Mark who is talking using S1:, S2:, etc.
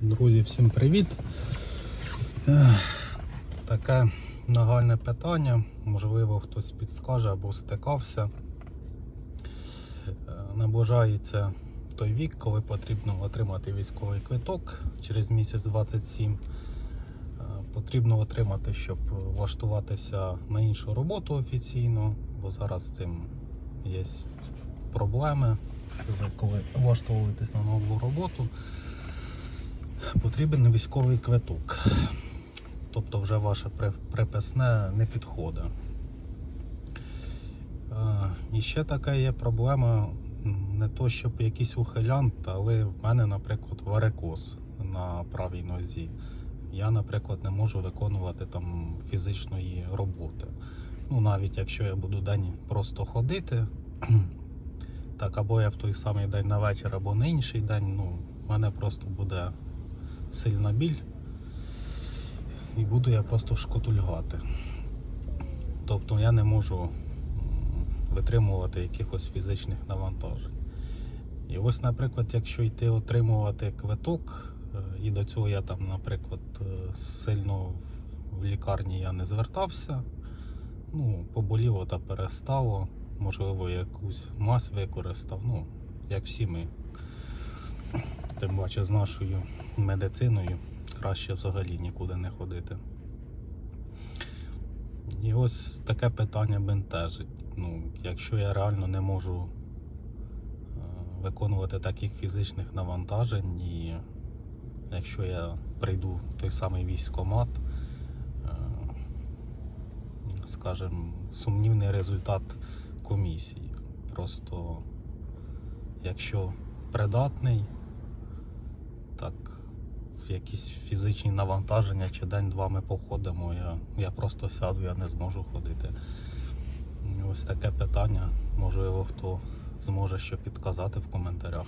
S1: Друзі, всім привіт! Таке нагальне питання, можливо, хтось підскаже або стикався. Е, Наближається той вік, коли потрібно отримати військовий квиток через місяць 27. Е, Потрібно отримати, щоб влаштуватися на іншу роботу офіційно, бо зараз з цим є проблеми. Коли влаштовуєтесь на нову роботу, потрібен військовий квиток. Тобто вже ваше приписне не підходить. Е, І ще така є проблема, не то щоб якийсь ухилянт, але в мене, наприклад, варикоз на правій нозі. Я, наприклад, не можу виконувати там фізичної роботи. Ну, навіть якщо я буду день просто ходити, так або я в той самий день на вечір, або на інший день, ну, в мене просто буде сильна біль. І буду я просто шкотульгати. Тобто я не можу витримувати якихось фізичних навантажень. І ось, наприклад, якщо йти отримувати квиток, е, і до цього я там, наприклад, е, сильно в- лікарні я не звертався, ну, поболіло та перестало, можливо, якусь мазь використав, ну, як всі ми. Тим паче з нашою медициною краще взагалі нікуди не ходити. І ось таке питання бентежить. Ну, якщо я реально не можу е, виконувати таких фізичних навантажень, і якщо я прийду в той самий військкомат, е, скажімо, сумнівний результат комісії. Просто якщо придатний, так якісь фізичні навантаження чи день-два ми походимо, я, я просто сяду, я не зможу ходити. Ось таке питання. Можливо, хто зможе що підказати в коментарях.